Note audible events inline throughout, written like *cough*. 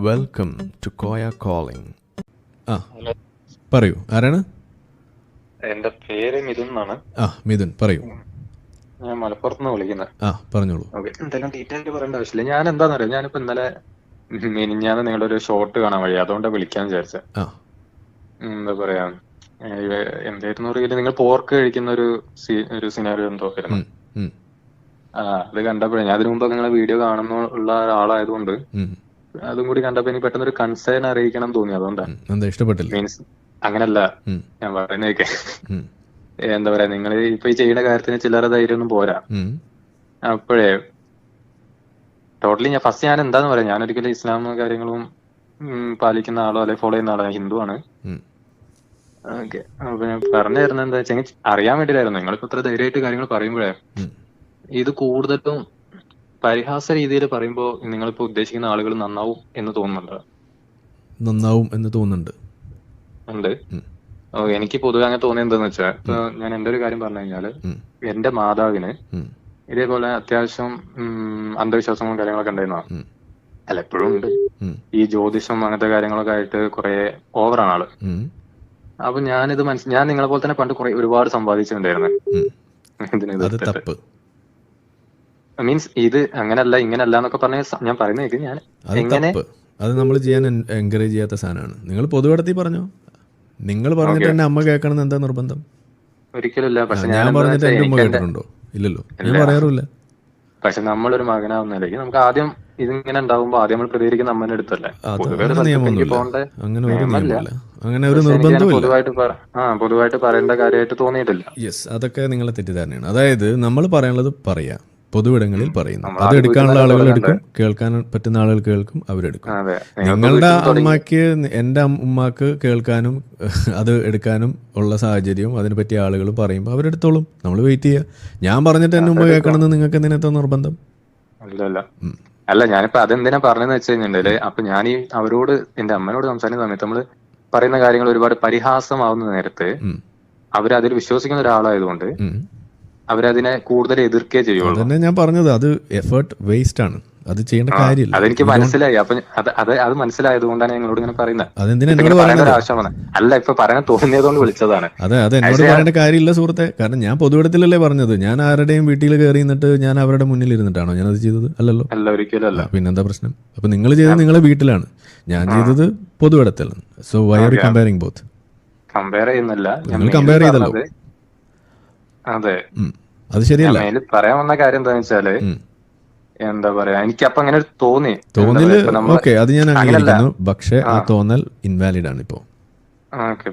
Welcome to Koya calling ആ പറയൂ. ആരാണ്? എന്റെ പേര് മിഥുൻ എന്നാണ്. ആ മിഥുൻ പറയൂ. ഞാൻ മലപ്പുറത്ത് നിന്ന് വിളിക്കുന്നത് ആ പറഞ്ഞോളൂ. ഓക്കെ എന്തായാലും ഡീറ്റെയിൽ പറയേണ്ട ആവശ്യമില്ല. ഞാൻ എന്താന്ന് അറിയാം ഞാനിപ്പോ ഇന്നലെ മിനിഞ്ഞാന്ന് നിങ്ങളുടെ ഒരു ഷോർട്ട് കാണാൻ വഴി അതുകൊണ്ടാണ് വിളിക്കാൻ വിചാരിച്ചത് എന്താ പറയാ? എന്തായിരുന്നു അറിയില്ല നിങ്ങൾ പോർക്ക് കഴിക്കുന്ന ഒരു ഒരു സിനാരിയോ എന്തോ ആയിരുന്നു. ആ അത് കണ്ടപ്പോഴേ ഞാൻ അതിനു മുമ്പ് നിങ്ങളെ വീഡിയോ കാണുന്നുള്ള ഒരാളായതുകൊണ്ട് ഉം, അതും കൂടി കണ്ടപ്പോ എനിക്ക് പെട്ടെന്ന് ഒരു കൺസേൺ അറിയിക്കണം തോന്നി അതുകൊണ്ടാണ്. എന്താ ഇഷ്ടപ്പെട്ടില്ല? മീൻസ് അങ്ങനല്ല ഞാൻ പറയുന്നതൊക്കെ. എന്താ പറയാ നിങ്ങൾ ഇപ്പൊ ഈ ചെയ്യുന്ന കാര്യത്തിന് ചില്ലറ ധൈര്യം ഒന്നും പോരാ അപ്പോഴേ ടോട്ടലി ഞാൻ ഫസ്റ്റ് ഞാൻ എന്താന്ന് പറയാം ഞാൻ ഒരിക്കലും ഇസ്ലാം കാര്യങ്ങളും പാലിക്കുന്ന ആളോ അല്ലെങ്കിൽ ഫോളോ ചെയ്യുന്ന ആളോ ഹിന്ദു ആണ്. ഓക്കെ. അപ്പൊ ഞാൻ പറഞ്ഞു തരുന്നത് എന്താ വെച്ചാൽ അറിയാൻ വേണ്ടിയിട്ടായിരുന്നു. നിങ്ങളിപ്പോ ഇത്ര ധൈര്യമായിട്ട് കാര്യങ്ങൾ പറയുമ്പോഴേ ഇത് കൂടുതലും പരിഹാസ രീതിയിൽ പറയുമ്പോൾ നിങ്ങളിപ്പോ ഉദ്ദേശിക്കുന്ന ആളുകൾ നന്നാവും എന്ന് തോന്നുന്നുണ്ട്? നന്നാവും എന്ന് തോന്നുന്നുണ്ട്. ഉണ്ട്? ഓ, എനിക്ക് പൊതുവെ അങ്ങനെ തോന്നിയത് എന്താന്ന് വെച്ചാൽ ഞാൻ എന്റെ ഒരു കാര്യം പറഞ്ഞു കഴിഞ്ഞാൽ എന്റെ മാതാവിന് ഇതേപോലെ അത്യാവശ്യം അന്ധവിശ്വാസങ്ങളും കാര്യങ്ങളൊക്കെ ഉണ്ടായിരുന്ന അല്ല എപ്പോഴും ഉണ്ട്. ഈ ജ്യോതിഷം അങ്ങനത്തെ കാര്യങ്ങളൊക്കെ ആയിട്ട് കുറെ ഓവറാണ് ആൾ. അപ്പൊ ഞാനിത് മനസ്സിൽ ഞാൻ നിങ്ങളെ പോലെ തന്നെ പണ്ട് കുറെ ഒരുപാട് സമ്പാദിച്ചിട്ടുണ്ടായിരുന്നു. ഇതിന് മീൻസ് ഇത് അങ്ങനല്ല ഇങ്ങനല്ല എന്നൊക്കെ പറഞ്ഞ ഞാൻ പറയുന്നത് ഞാൻ എങ്ങനെ അത് നമ്മൾ ചെയ്യാൻ എൻകറേജ് ചെയ്യാത്ത സാധനമാണ്. നിങ്ങൾ പൊതുവിടത്തിൽ പറഞ്ഞോ? നിങ്ങൾ പറഞ്ഞിട്ട് തന്നെ അമ്മ കേൾക്കണം എന്താ നിർബന്ധം? ഒരിക്കലും പക്ഷെ ഞാൻ പറഞ്ഞിട്ട് എന്റെ അമ്മ കേട്ടിട്ടുണ്ടോ? ഇല്ലല്ലോ. ഞാൻ പറയാറില്ല പക്ഷെ നമ്മളൊരു മകനാവുന്ന നിലയ്ക്ക് നമുക്ക് ആദ്യം ഇതിങ്ങനെ ഉണ്ടാവുമ്പോ ആദ്യം നമ്മൾ പ്രതികരിക്കുന്ന അമ്മേനെ അടുത്തല്ലേ അങ്ങനെ? അങ്ങനെ ഒരു പൊതുവായിട്ട് ആ പൊതുവായിട്ട് പറയേണ്ട കാര്യമായിട്ട് തോന്നിയിട്ടില്ല. യെസ് അതൊക്കെ നിങ്ങളെ തെറ്റിദ്ധാരണയാണ്. അതായത് നമ്മൾ പറയാനുള്ളത് പറയാം. പൊതുവിടങ്ങളിൽ പറയുന്നു. അത് എടുക്കാനുള്ള ആളുകൾ എടുക്കും. കേൾക്കാൻ പറ്റുന്ന ആളുകൾ കേൾക്കും അവരെടുക്കും ഞങ്ങളുടെ അമ്മയ്ക്ക് എന്റെ ഉമ്മാക്ക് കേൾക്കാനും അത് എടുക്കാനും ഉള്ള സാഹചര്യവും അതിനെ പറ്റിയ ആളുകൾ പറയുമ്പോൾ അവരെടുത്തോളും നമ്മൾ വെയിറ്റ് ചെയ്യുക ഞാൻ പറഞ്ഞിട്ട് എന്നെ ഉമ്മ കേൾക്കണമെന്ന് നിങ്ങൾക്ക് എന്തിനാ നിർബന്ധം? അല്ല ഞാനിപ്പോ അതെന്തിനാ പറഞ്ഞെന്ന് വെച്ച് കഴിഞ്ഞിട്ടുണ്ടെങ്കിൽ അപ്പൊ ഞാൻ ഈ അവരോട് എന്റെ അമ്മനോട് സംസാരിക്കുന്ന സമയത്ത് നമ്മൾ പറയുന്ന കാര്യങ്ങൾ ഒരുപാട് പരിഹാസമാവുന്ന നേരത്ത് അവർ അവരതിൽ വിശ്വസിക്കുന്ന ഒരാളായതുകൊണ്ട്. അവരതിനെ കൂടുതൽ എതിർക്കേ ചെയ്യുള്ളൂ. അതന്നെ ഞാൻ പറഞ്ഞത്. അത് എഫേർട്ട് വേസ്റ്റ് ആണ്. അത് ചെയ്യേണ്ട കാര്യമില്ല. അതെനിക്ക് മനസ്സിലായി. അപ്പൊ അത് അത് അത് മനസ്സിലായത് കൊണ്ടാണ് ഞങ്ങളോട് ഇങ്ങനെ പറയുന്നത്. അതെന്തിനാ എന്നോട് പറയേണ്ട ആവശ്യമാണ് അല്ല ഇപ്പൊ പറയാൻ തോന്നിയതുകൊണ്ട് വിളിച്ചതാണ്. അതെ അത് എന്നോട് പറയേണ്ട കാര്യമില്ല സുഹൃത്തെ. കാരണം ഞാൻ പൊതുവിടത്തിലല്ലേ പറഞ്ഞത്. ഞാൻ ആരുടെയും വീട്ടിൽ കയറി നിന്നിട്ട് ഞാൻ അവരുടെ മുന്നിൽ ഇരുന്നിട്ടാണോ അത് ചെയ്തത്? അല്ലല്ലോ? അല്ല ഒരിക്കലും അല്ല. പിന്നെന്താ പ്രശ്നം? അപ്പൊ നിങ്ങൾ ചെയ്തത് നിങ്ങളെ വീട്ടിലാണ്. ഞാൻ ചെയ്തത് പൊതുവിടത്തിലാണ് so why are comparing both compare ചെയ്യുന്നില്ല. ഞാൻ നിങ്ങൾ കമ്പയർ ചെയ്തല്ലോ. അതെ. അത് ശരിയല്ല. പറയാൻ വന്ന കാര്യം എന്താ വെച്ചാൽ എന്താ പറയാ എനിക്ക് അപ്പൊ അങ്ങനെ തോന്നി. തോന്നി തോന്നൽ ഓക്കെ അത് ഞാൻ അംഗീകരിക്കുന്നു. പക്ഷേ ആ തോന്നൽ ഇൻവാലിഡ് ആണ് ഇപ്പോ.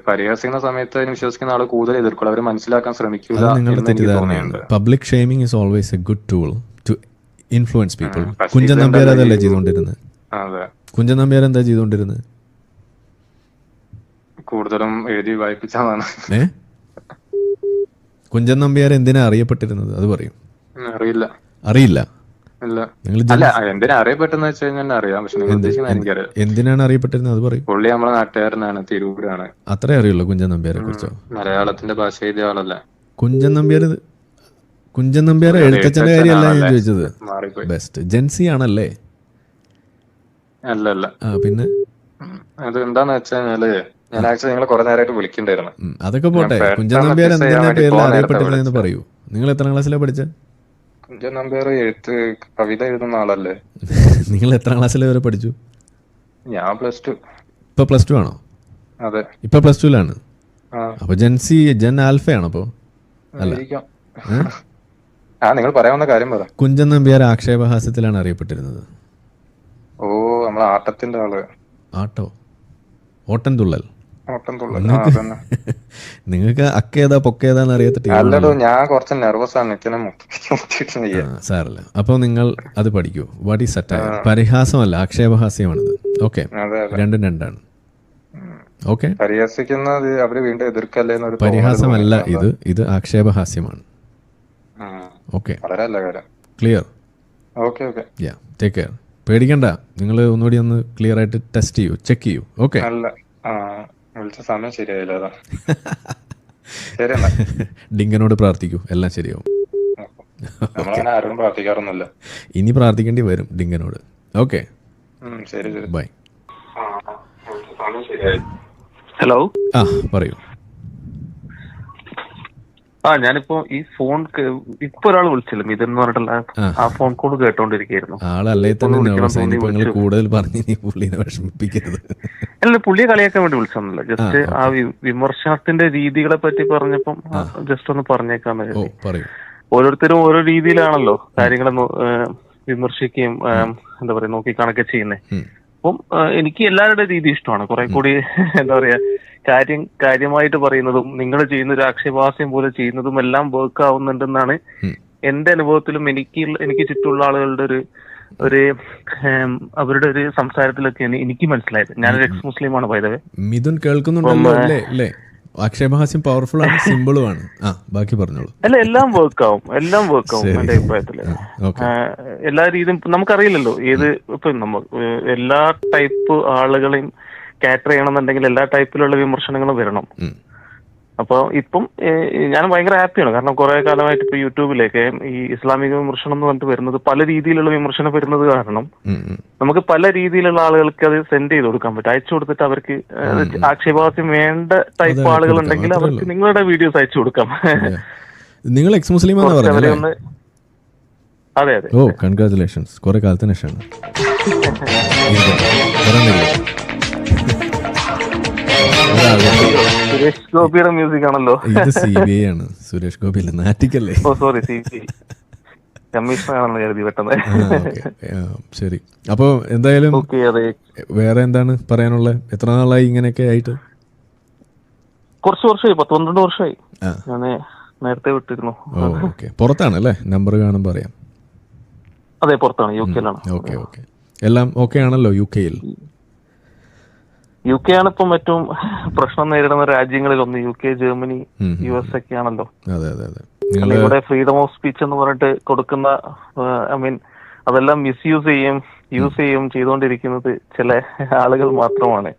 പരിഹസിക്കുന്ന സമയത്ത് വിശ്വസിക്കുന്ന ആൾ കൂടുതൽ എതിർക്കുള്ളൂ അവർ മനസ്സിലാക്കാൻ ശ്രമിക്കൂല അത് നിങ്ങളുടെ എന്ന് തെറ്റിദ്ധാരണയാണ്. Public shaming is always a good tool to influence people Kunchan Nambiar അതല്ലേ ചെയ്തുകൊണ്ടിരുന്നത് അതെ. കുഞ്ചൻ നമ്പ്യാർ എന്താ ചെയ്തുകൊണ്ടിരുന്നത് കൂടുതലും എഴുതി വായിപ്പിച്ചതാണ്. ഏ? കുഞ്ചൻ നമ്പ്യാർ എന്തിനാ അറിയപ്പെട്ടിരുന്നത്? അത് പറയും. അറിയില്ല. അറിയില്ല. എന്തിനാണ് അറിയപ്പെട്ടിരുന്നത്? അത് പറയും. പുള്ളി നമ്മളെ നാട്ടുകാരനാണ് തിരൂരാണ്. അത്രേ അറിയുള്ളൂ കുഞ്ചൻ നമ്പ്യാരെ കുറിച്ചോ? മലയാളത്തിന്റെ ഭാഷ എഴുതിയ ആളല്ല. കുഞ്ചൻ നമ്പ്യാർ കുഞ്ചൻ നമ്പ്യാർ എഴുത്തച്ഛന്റെ കാര്യമല്ല ഞാൻ ചോദിച്ചത്. ബെസ്റ്റ് ജെൻസി ആണല്ലേ? അല്ല അല്ല പിന്നെ? അത് എന്താന്ന് വെച്ച് കഴിഞ്ഞാൽ ഞാൻ ആക്ച്വലി നിങ്ങളെ കുറെ നേരമായിട്ട് വിളിക്കണ്ടായിരുന്നു. അതൊക്കെ പോട്ടെ. കുഞ്ചൻ നമ്പ്യാർ miss എന്തിനാ പേരിൽ അറിയപ്പെട്ടിരുന്നതെന്ന് പറയൂ. നിങ്ങൾ എത്ര ക്ലാസ്സിലാണ് പഠിച്ചത് കുഞ്ചൻ നമ്പ്യാർ എഴുത്ത് കവിത എഴുതുന്ന ആളല്ലേ. *laughs* നിങ്ങൾ എത്ര ക്ലാസ്സിൽ വരെ പഠിച്ചു? ഞാൻ പ്ലസ് ടു ഇപ്പൊ പ്ലസ് ടു ആണോ? അതെ. ഇപ്പൊ പ്ലസ് ടുലാണ് അപ്പൊ ജെൻസി ജെൻ ആൽഫയാണോ അപ്പോ? അല്ല. *laughs* ആ നിങ്ങൾ പറയാവുന്ന കാര്യം പറ. കുഞ്ചൻ നമ്പ്യാർ ആക്ഷേപഹാസ്യത്തിലാണ് അറിയപ്പെട്ടിരുന്നത്. ഓ നമ്മളെ ആട്ടത്തിന്റെ ആൾ. ആട്ടോ. ഓട്ടൻ തുള്ളൽ. നിങ്ങൾക്ക് അക്കേതാ പൊക്കേതാന്ന് അറിയാത്ത അല്ലടോ ഞാൻ കുറച്ച് നെർവസ് ആണ്. സാറല്ല. അപ്പോൾ നിങ്ങൾ അത് പഠിക്കൂ. വാട്ട് ഈസ് സറ്റയർ പരിഹാസമല്ല ആക്ഷേപഹാസ്യമാണിത്. ഓക്കെ രണ്ടും രണ്ടാണ്. ഓക്കെ പരിഹാസമല്ല ഇത്. ഇത് ആക്ഷേപഹാസ്യമാണ്. Okay clear okay okay yeah take care പേടിക്കണ്ട. നിങ്ങൾ ഒന്നുകൂടി ഒന്ന് ക്ലിയർ ആയിട്ട് ടെസ്റ്റ് ചെയ്യൂ. ചെക്ക് ചെയ്യൂ. ഓക്കെ അല്ല വിളിച്ച സമയം ശരിയായില്ല അതാ. *laughs* ശരി ഡിങ്കനോട് പ്രാർത്ഥിക്കൂ. എല്ലാം ശരിയാവും. നമ്മളങ്ങനെ ആരോടും പ്രാർത്ഥിക്കാറൊന്നുമില്ല. ഇനി പ്രാർത്ഥിക്കേണ്ടി വരും ഡിങ്കനോട്. ഓക്കെ. ശരി ശരി. ബൈ. ഹലോ? ആ പറയൂ. ആ ഞാനിപ്പോ ഈ ഫോൺ ഇപ്പൊ ഒരാൾ വിളിച്ചില്ല ഇതെന്ന് പറഞ്ഞിട്ടുള്ള ആ. ഫോൺ കോൾ കേട്ടോണ്ടിരിക്കുന്നു ആളല്ലേ. കൂടുതൽ പറഞ്ഞു നീ പുള്ളിനെ വിഷമിപ്പിക്കരുത്. അല്ല പുള്ളിയെ കളിയാക്കാൻ വേണ്ടി വിളിച്ചൊന്നുമില്ല. ജസ്റ്റ് ആ, വിമർശനത്തിന്റെ രീതികളെ പറ്റി പറഞ്ഞപ്പം ജസ്റ്റ് ഒന്ന് പറഞ്ഞേക്കാന്ന് ഓരോരുത്തരും ഓരോ രീതിയിലാണല്ലോ കാര്യങ്ങളെ വിമർശിക്കുകയും എന്താ പറയാ നോക്കി ചെയ്യുന്നത് ചെയ്യുന്നേ അപ്പം എനിക്ക് എല്ലാവരുടെ രീതി ഇഷ്ടമാണ്. കുറെ കൂടി *laughs* എന്താ പറയാ കാര്യം കാര്യമായിട്ട് പറയുന്നതും നിങ്ങൾ ചെയ്യുന്ന ഒരു ആക്ഷേപാസ്യം പോലെ ചെയ്യുന്നതും എല്ലാം വർക്ക് ആവുന്നുണ്ടെന്നാണ്. എന്റെ അനുഭവത്തിലും എനിക്ക് എനിക്ക് ചുറ്റുമുള്ള ആളുകളുടെ ഒരു ഒരു അവരുടെ ഒരു സംസാരത്തിലൊക്കെ എനി- എനിക്ക് മനസ്സിലായത്. ഞാനൊരു എക്സ് മുസ്ലിമാണ് പൈതവേ മിഥുൻ കേൾക്കുന്നുണ്ടല്ലോ അല്ലേ? അല്ലേ? ആക്ഷേപഹാസ്യം പവർഫുൾ ആണ് സിമ്പിളും ആണ്. ആ ബാക്കി പറഞ്ഞോളൂ. അല്ല എല്ലാം വർക്ക് ആവും എല്ലാം വർക്ക് ആവും. എന്റെ അഭിപ്രായത്തിൽ. ഓക്കെ. എല്ലാ രീതിയും നമുക്കറിയില്ലല്ലോ ഏത് ഇപ്പൊ നമ്മ എല്ലാ ടൈപ്പ് ആളുകളെയും കാറ്റർ ചെയ്യണമെന്നുണ്ടെങ്കിൽ എല്ലാ ടൈപ്പിലുള്ള വിമർശനങ്ങളും വരണം. അപ്പോൾ ഇപ്പം ഞാൻ ഭയങ്കര ഹാപ്പിയാണ് കാരണം കുറെ കാലമായിട്ട് ഇപ്പൊ യൂട്യൂബിലേക്ക് ഈ ഇസ്ലാമിക വിമർശനം എന്ന് പറഞ്ഞിട്ട് വരുന്നത് പല രീതിയിലുള്ള വിമർശനം വരുന്നത് കാരണം നമുക്ക് പല രീതിയിലുള്ള ആളുകൾക്ക് അത് സെൻഡ് ചെയ്ത് കൊടുക്കാൻ പറ്റും. അയച്ചു കൊടുത്തിട്ട് അവർക്ക് ഏഹ് ആക്ഷേപാസ്യം വേണ്ട ടൈപ്പ് ആളുകൾ. ഉണ്ടെങ്കിൽ അവർക്ക് നിങ്ങളുടെ വീഡിയോസ് അയച്ചു കൊടുക്കാം. നിങ്ങൾ എക്സ് മുസ്ലിം അതെ അതെ. ഓ കൺഗ്രാചുലേഷൻസ് കുറെ കാലത്തിന് ശേഷമാണ്. *laughs* സുരേഷ് ഗോപിയുടെ മ്യൂസിക് ആണല്ലോ. ഇത് സി ബി ഐ ആണ്. സുരേഷ് ഗോപി അല്ലേ നാറ്റിക്കല്ലേ? Oh sorry C B commissioner ആണെന്ന് കരുതി പെട്ടെന്ന്. ശരി. അപ്പോൾ എന്തായാലും വേറെ എന്താണ് പറയാനുള്ളത് എത്ര നാളായി ഇങ്ങനെയൊക്കെ ആയിട്ട്? കുറച്ച് വർഷമായി പത്ത് പന്ത്രണ്ട് വർഷമായി ഞാൻ നേരത്തെ വിട്ടിരുന്നു. ഓക്കെ. പുറത്താണ് അല്ലേ നമ്പർ കാണുമ്പോൾ അറിയാം അതെ പുറത്താണ് യു കെയിലാണ് ഓക്കെ ഓക്കെ. എല്ലാം ഓക്കെ ആണല്ലോ യു കെയിൽ? യു കെ ആണ് ഇപ്പം ഏറ്റവും പ്രശ്നം നേരിടുന്ന രാജ്യങ്ങളിൽ ഒന്ന് U K Germany. U S ഒക്കെ ആണല്ലോ ഇവിടെ ഫ്രീഡം ഓഫ് സ്പീച്ച് എന്ന് പറഞ്ഞിട്ട് കൊടുക്കുന്ന ഐ മീൻ അതെല്ലാം മിസ് യൂസ് ചെയ്യും യൂസ് ചെയ്യും ചെയ്തുകൊണ്ടിരിക്കുന്നത് ചില ആളുകൾ മാത്രമാണ്.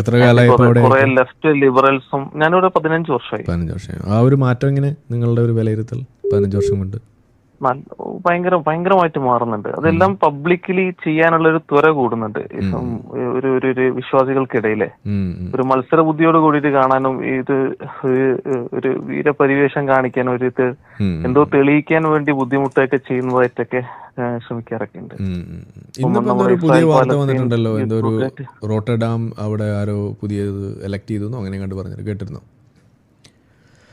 എത്ര കുറെ ലെഫ്റ്റ് ലിബറൽസും ഞാനിവിടെ പതിനഞ്ച് വർഷമായി. പതിനഞ്ച് വർഷം ആ ഒരു മാറ്റം എങ്ങനെ നിങ്ങളുടെ ഒരു വിലയിരുത്തൽ പതിനഞ്ച് വർഷം കൊണ്ട്? ഭയങ്കര ഭയങ്കരമായിട്ട് മാറുന്നുണ്ട്. അതെല്ലാം പബ്ലിക്കലി ചെയ്യാനുള്ള ഒരു ത്വര കൂടുന്നുണ്ട്. ഇപ്പം ഒരു ഒരു ഒരു വിശ്വാസികൾക്കിടയിലെ. ഒരു മത്സര ബുദ്ധിയോട് കൂടിയിട്ട് കാണാനും ഇത് ഒരു- വീരപരിവേഷം കാണിക്കാനും ഒരു ഇത് എന്തോ തെളിയിക്കാൻ വേണ്ടി ബുദ്ധിമുട്ടൊക്കെ ചെയ്യുന്നതായിട്ടൊക്കെ ശ്രമിക്കാറൊക്കെ ഉണ്ട് പുതിയ വാർത്ത വന്നിട്ടുണ്ടല്ലോ. എന്തോ ഒരു റോട്ടർഡാം അവിടെ ആരോ പുതിയത് എലക്ട് ചെയ്തു അങ്ങനെ കണ്ടു പറഞ്ഞു കേട്ടിരുന്നോ?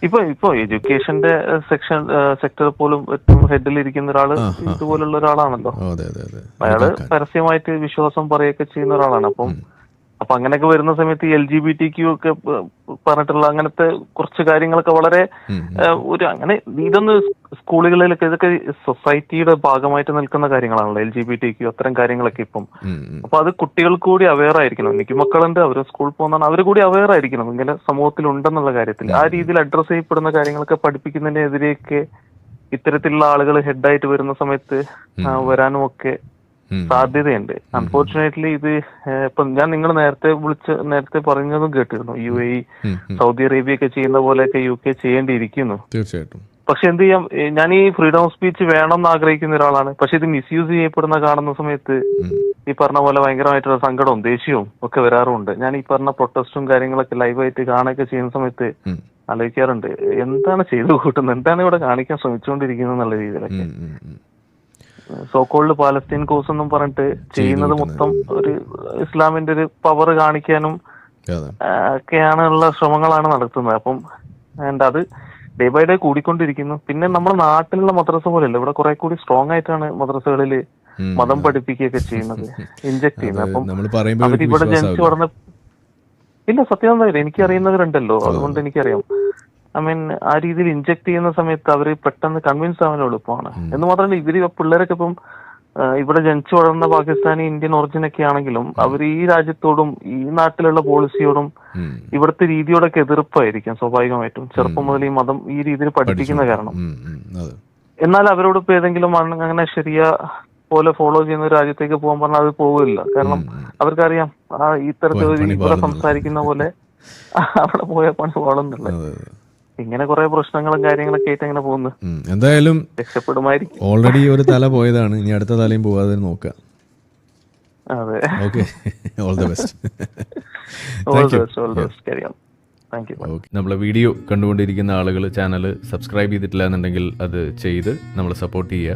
ഇപ്പൊ ഇപ്പൊ എഡ്യൂക്കേഷന്റെ സെക്ഷൻ സെക്ടർ പോലും ഏറ്റവും ഹെഡിൽ ഇരിക്കുന്ന ഒരാൾ ഇതുപോലുള്ള ഒരാളാണല്ലോ. അയാൾ പരസ്യമായിട്ട് വിശ്വാസം പറയുകയൊക്കെ ചെയ്യുന്ന ഒരാളാണ്. അപ്പം അപ്പൊ അങ്ങനെയൊക്കെ വരുന്ന സമയത്ത് L G B T Q ഒക്കെ പറഞ്ഞിട്ടുള്ള അങ്ങനത്തെ കുറച്ച് കാര്യങ്ങളൊക്കെ വളരെ ഒരു അങ്ങനെ ഇതൊന്ന് സ്കൂളുകളിലൊക്കെ ഇതൊക്കെ സൊസൈറ്റിയുടെ ഭാഗമായിട്ട് നിൽക്കുന്ന കാര്യങ്ങളാണല്ലോ L G B T Q അത്തരം കാര്യങ്ങളൊക്കെ ഇപ്പം. അപ്പൊ അത് കുട്ടികൾ കൂടി അവെയർ ആയിരിക്കണം. എനിക്ക് മക്കളുണ്ട് അവർ സ്കൂളിൽ പോകുന്നതാണ്. അവർ കൂടി അവെയർ ആയിരിക്കണം. ഇങ്ങനെ സമൂഹത്തിൽ ഉണ്ടെന്നുള്ള കാര്യത്തിൽ. ആ രീതിയിൽ അഡ്രസ് ചെയ്യപ്പെടുന്ന കാര്യങ്ങളൊക്കെ പഠിപ്പിക്കുന്നതിനെതിരെയൊക്കെ ഇത്തരത്തിലുള്ള ആളുകൾ ഹെഡായിട്ട് വരുന്ന സമയത്ത് വരാനും ഒക്കെ. സാധ്യതയുണ്ട്. അൺഫോർച്ചുനേറ്റ്ലി ഇത് ഇപ്പൊ ഞാൻ നിങ്ങൾ നേരത്തെ വിളിച്ച് നേരത്തെ പറഞ്ഞതും കേട്ടിരുന്നു. U A. സൗദി അറേബ്യ ഒക്കെ ചെയ്യുന്ന പോലെയൊക്കെ യു കെ ചെയ്യേണ്ടിയിരിക്കുന്നു. തീർച്ചയായിട്ടും. പക്ഷെ എന്ത് ചെയ്യാം ഞാൻ ഈ ഫ്രീഡം ഓഫ് സ്പീച്ച് വേണം എന്ന് ആഗ്രഹിക്കുന്ന ഒരാളാണ്. പക്ഷെ ഇത് മിസ്യൂസ് ചെയ്യപ്പെടുന്ന കാണുന്ന സമയത്ത്. ഈ പറഞ്ഞ പോലെ ഭയങ്കരമായിട്ടുള്ള സങ്കടവും ദേഷ്യവും ഒക്കെ വരാറുമുണ്ട്. ഞാൻ ഈ പറഞ്ഞ പ്രൊട്ടസ്റ്റും കാര്യങ്ങളൊക്കെ ലൈവായിട്ട് കാണുകയൊക്കെ ചെയ്യുന്ന സമയത്ത് ആലോചിക്കാറുണ്ട്. എന്താണ് ചെയ്തു കൂട്ടുന്നത്? എന്താണ് ഇവിടെ കാണിക്കാൻ ശ്രമിച്ചുകൊണ്ടിരിക്കുന്നത് എന്നുള്ള രീതിയിലൊക്കെ. സോക്കോൾഡ് പാലസ്തീൻ കോസ് എന്നും പറഞ്ഞിട്ട് ചെയ്യുന്നത് മൊത്തം ഒരു ഇസ്ലാമിന്റെ ഒരു പവർ കാണിക്കാനും ഒക്കെയാണുള്ള ഒക്കെയാണ് ഉള്ള ശ്രമങ്ങളാണ് നടത്തുന്നത്. അപ്പം ആൻഡ് അത് ഡേ ബൈ ഡേ കൂടിക്കൊണ്ടിരിക്കുന്നു. പിന്നെ നമ്മുടെ നാട്ടിലുള്ള മദ്രസ പോലെയല്ല. ഇവിടെ കുറെ കൂടി സ്ട്രോങ് ആയിട്ടാണ് മദ്രസകളിൽ മതം പഠിപ്പിക്കുകയൊക്കെ ചെയ്യുന്നത്. ഇൻജക്ട് ചെയ്യുന്നത്. അപ്പം അവരിവിടെ ജനിച്ചു വളർന്ന ഇല്ല സത്യം എന്താ എനിക്ക് അറിയുന്നവരുണ്ടല്ലോ അതുകൊണ്ട് എനിക്കറിയാം. ഐ മീൻ ആ രീതിയിൽ ഇഞ്ചക്ട് ചെയ്യുന്ന സമയത്ത് അവർ പെട്ടെന്ന് കൺവിൻസ് ആവാൻ എളുപ്പമാണ്. എന്ന് മാത്രമല്ല ഇവർ പിള്ളേരൊക്കെ ഇപ്പം ഇവിടെ ജനിച്ചു വളർന്ന പാകിസ്ഥാനി ഇന്ത്യൻ ഒറിജിൻ ഒക്കെ ആണെങ്കിലും അവർ ഈ രാജ്യത്തോടും ഈ നാട്ടിലുള്ള പോളിസിയോടും. ഇവിടുത്തെ രീതിയോടൊക്കെ എതിർപ്പായിരിക്കും സ്വാഭാവികമായിട്ടും. ചെറുപ്പം മുതൽ ഈ മതം ഈ രീതിയിൽ പഠിപ്പിക്കുന്ന കാരണം. എന്നാൽ അവരോട് ഇപ്പൊ ഏതെങ്കിലും അങ്ങനെ ശരിയ പോലെ ഫോളോ ചെയ്യുന്ന ഒരു രാജ്യത്തേക്ക് പോകാൻ പറഞ്ഞാൽ അത് പോകില്ല കാരണം അവർക്കറിയാം ആ ഇത്തരത്തിൽ ഇവിടെ സംസാരിക്കുന്ന പോലെ *laughs* അവിടെ പോയ പണി അതെ. ഇങ്ങനെ കുറെ പ്രശ്നങ്ങളും കാര്യങ്ങളൊക്കെ ആയിട്ട് അങ്ങനെ പോകുന്നു. എന്തായാലും രക്ഷപ്പെടുമായിരിക്കും. ഓൾറെഡി ഒരു തല പോയതാണ്. ഇനി അടുത്ത തലയും പോവാതെ നോക്കുക. അതെ. Okay all the best all the best all the best you okay നമ്മളെ വീഡിയോ കണ്ടുകൊണ്ടിരിക്കുന്ന ആളുകൾ ചാനൽ സബ്സ്ക്രൈബ് ചെയ്തിട്ടില്ല എന്നുണ്ടെങ്കിൽ അത് ചെയ്ത് നമ്മളെ സപ്പോർട്ട് ചെയ്യുക.